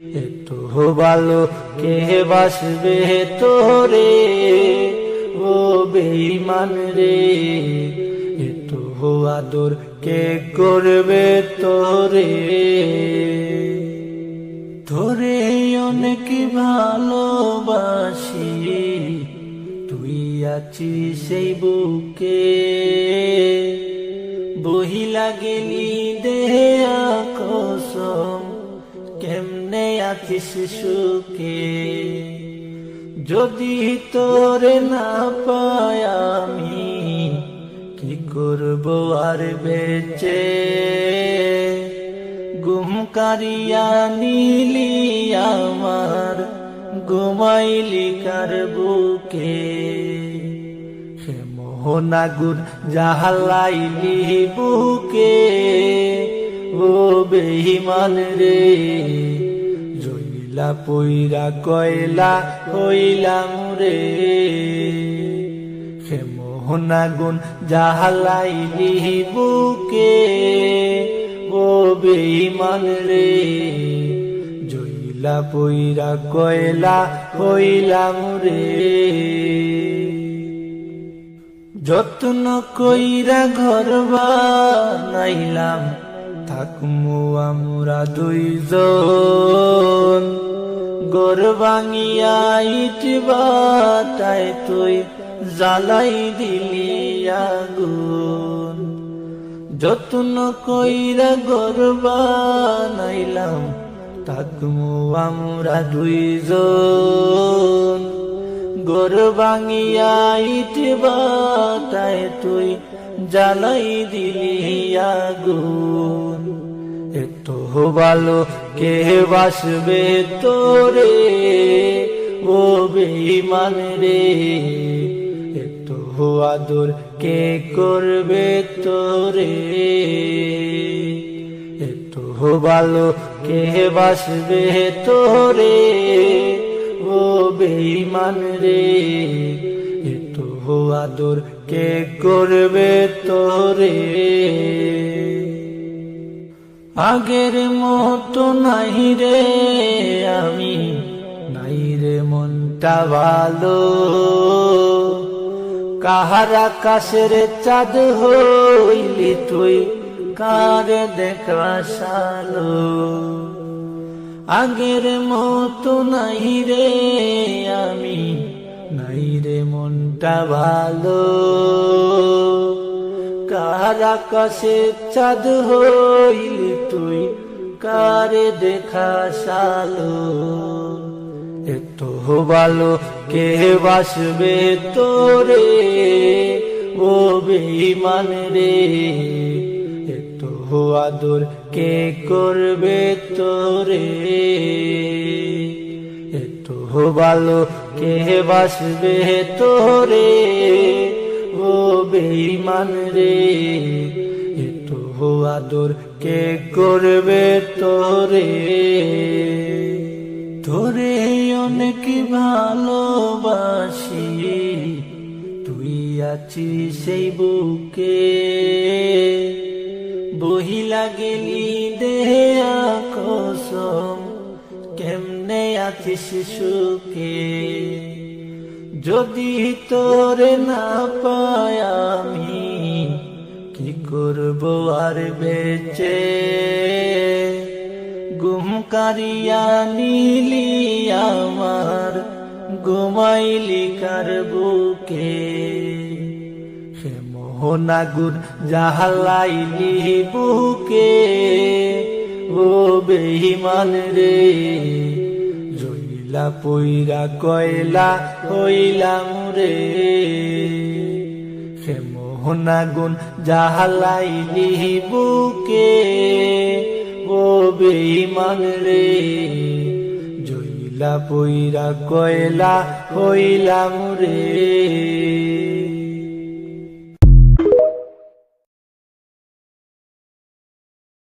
একটু ভালো কে বাসবে তোরে? ও বেঈমান রে, একটু আদর কে করবে তোরে? তোরে অনেক ভালোবাসি, তুই আছিস সেই বুকে। বহিলা গেলি আছিস সুখে। যদি তোরে না পাই আমি, কি করব আর বেচে? গুম কারিয়া নীলি আমার, ঘুমাইলি কার বুকে? মোহনাগুর জাহালাইলি বুকে? ও বেহিমান রে জইলা পইরা কয়লা হইলাম রে। হে মোহনাগুন জাহালাইলি বুকে, ও বেইমান রে। জইলা, পইরা কয়লা হইলাম রে। যত্ন কইরা ঘর বানাইলাম, থাকমু আমরা দুইজন। গর ভাঙিয়া ইট তুই জ্বালাই দিলি আগুন। যত্ন কইরা গর বানাইলাম, থাকমু আমরা দুইজন। গর ভাঙিয়া ইট তুই জ্বালাই দিলি আগুন। ভালো, কে বাসবে তোরে? ও বেঈমান রে এত আদর কে করবে তোরে? এত ভালো, কে বাসবে তোরে? ও বেঈমান রে এত আদর কে করবে তোরে? আগের মতো নাই রে আমি, নাই রে মনটা ভালো। কাহার আকাশের চাঁদ হইলি তুই কার দেখা সালো। আগের মতো নাই রে আমি, নাই রে মনটা ভালো। কার আকাশে চাঁদ হইলি তুই, কারে দেখা সালো? এত ভালো কে বাসবে তোরে? ও বেঈমান রে এত আদর কে করবে তোরে? এত ভালো কে বাসবে তোরে? ও বেঈমান রে এত আদর কে করবে তোরে? তোরে অনেক ভালোবাসি, তুই আছি সেই বুকে। বহিলা গেলি দেহে কসম, কেমনে আছিস সুখে? যদি তোরে না পাই আমি, কি করব আর বেচে? গুম কারিয়া নীলি আমার, ঘুমাইলি কার বুকে? হে মোহনাগুর জাহালাইলি বুকে? ও বেহিমান রে জইলা পইরা কয়লা হইলাম রে। মোহনাগুন জাহালাইলি বুকে, ও বেইমান রে। জইলা, পইরা কয়লা হইলাম রে।